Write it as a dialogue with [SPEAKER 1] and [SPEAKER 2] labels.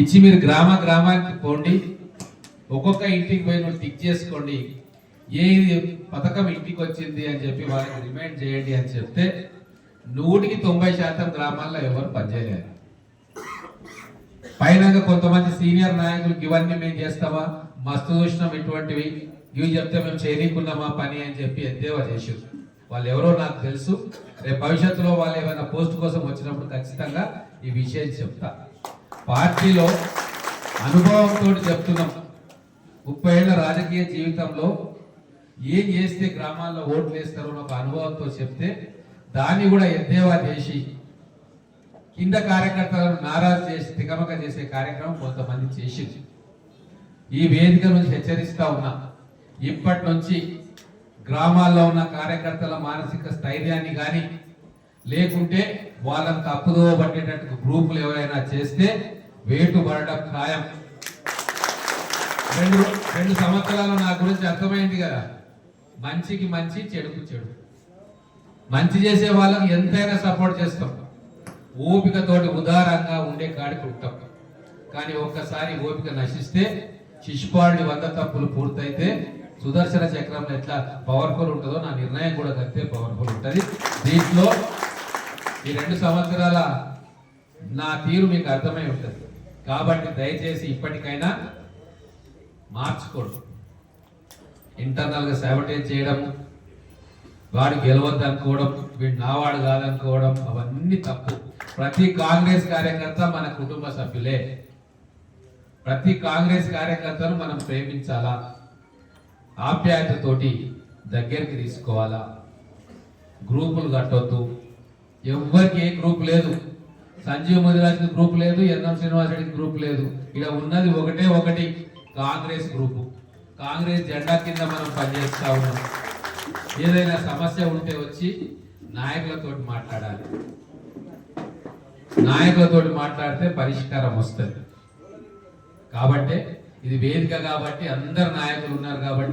[SPEAKER 1] ఇచ్చి మీరు గ్రామ గ్రామానికి పోండి. ఒక్కొక్క ఇంటికి పోయి నువ్వు టిక్ చేసుకోండి. ఏ పథకం ఇంటికి వచ్చింది అని చెప్పి వాళ్ళకి రిమైండ్ చేయండి అని చెప్తే నూటికి తొంభై శాతం గ్రామాల్లో ఎవరు పనిచేయలేరు. పైన కొంతమంది సీనియర్ నాయకులకు ఇవన్నీ మేము చేస్తామా? మస్తు చూసినాం ఇటువంటివి. ఇవి చెప్తే మేము చేయనీకున్నామా పని అని చెప్పి ఎద్దేవా చేసి వాళ్ళు ఎవరో నాకు తెలుసు. రేపు భవిష్యత్తులో వాళ్ళు ఏమైనా పోస్ట్ కోసం వచ్చినప్పుడు ఖచ్చితంగా ఈ విషయం చెప్తా. పార్టీలో అనుభవంతో చెప్తున్నాం. ముప్పై ఏళ్ళ రాజకీయ జీవితంలో ఏం చేస్తే గ్రామాల్లో ఓట్లు వేస్తారో అని ఒక అనుభవంతో చెప్తే దాన్ని కూడా ఎద్దేవా చేసి కింద కార్యకర్తలను నారాజు చేసి తికమక చేసే కార్యక్రమం కొంతమంది చేసింది ఈ వేదిక నుంచి హెచ్చరిస్తా ఉన్నా. ఇప్పటి నుంచి గ్రామాల్లో ఉన్న కార్యకర్తల మానసిక స్థైర్యాన్ని కానీ లేకుంటే వాళ్ళని తప్పుదో పట్టేటట్టు గ్రూపులు ఎవరైనా చేస్తే వేటు పడడం ఖాయం. రెండు రెండు సంవత్సరాలు నా గురించి అర్థమైంది కదా. మంచికి మంచి చెడుకు చెడు. మంచి చేసే వాళ్ళకి ఎంతైనా సపోర్ట్ చేస్తాం. ఓపికతోటి ఉదారంగా ఉండే కాడికి ఉంటాం. కానీ ఒక్కసారి ఓపిక నశిస్తే శిశుపాలుడి వంద తప్పులు పూర్తయితే సుదర్శన చక్రం ఎట్లా పవర్ఫుల్ ఉంటుందో నా నిర్ణయం కూడా అంతే పవర్ఫుల్ ఉంటుంది. దీంట్లో ఈ రెండు సంవత్సరాల నా తీరు మీకు అర్థమై ఉంటుంది. కాబట్టి దయచేసి ఇప్పటికైనా మార్చుకోండి. ఇంటర్నల్గా సాబటేజ్ చేయడం వాడు గెలవద్దు అనుకోవడం వీడు నావాడు కాదనుకోవడం అవన్నీ తప్పు. ప్రతి కాంగ్రెస్ కార్యకర్త మన కుటుంబ సభ్యులే. ప్రతి కాంగ్రెస్ కార్యకర్తను మనం ప్రేమించాలా? ఆప్యాయతతోటి దగ్గరికి తీసుకోవాలా? గ్రూపులు కట్టొద్దు. ఎవ్వరికి ఏ గ్రూప్ లేదు. సంజీవ్ ముదిరాజ్కి గ్రూప్ లేదు ఎన్ఎం శ్రీనివాసరెడ్డికి గ్రూప్ లేదు. ఇక్కడ ఉన్నది ఒకటే ఒకటి కాంగ్రెస్ గ్రూపు. కాంగ్రెస్ జెండా కింద మనం పనిచేస్తా ఉన్నాం. ఏదైనా సమస్య ఉంటే వచ్చి నాయకులతో మాట్లాడాలి. నాయకులతో మాట్లాడితే పరిష్కారం వస్తుంది. కాబట్టి ఇది వేదిక కాబట్టి అందరు నాయకులు ఉన్నారు కాబట్టి